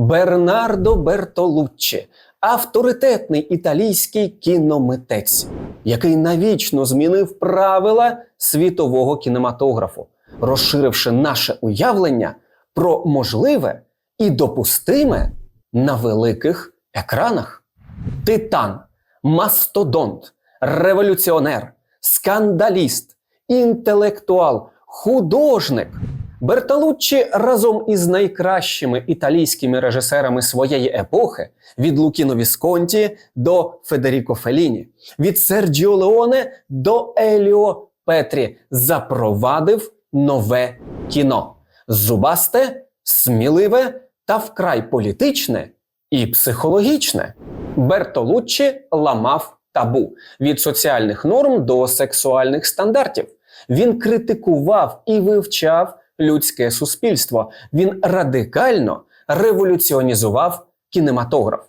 Бернардо Бертолуччі, авторитетний італійський кіномитець, який навічно змінив правила світового кінематографу, розширивши наше уявлення про можливе і допустиме на великих екранах. Титан, мастодонт, революціонер, скандаліст, інтелектуал, художник. Бертолуччі разом із найкращими італійськими режисерами своєї епохи від Лукіно Вісконті до Федеріко Феліні, від Серджіо Леоне до Еліо Петрі запровадив нове кіно зубасте, сміливе та вкрай політичне і психологічне. Бертолуччі ламав табу від соціальних норм до сексуальних стандартів. Він критикував і вивчав людське суспільство. Він радикально революціонізував кінематограф.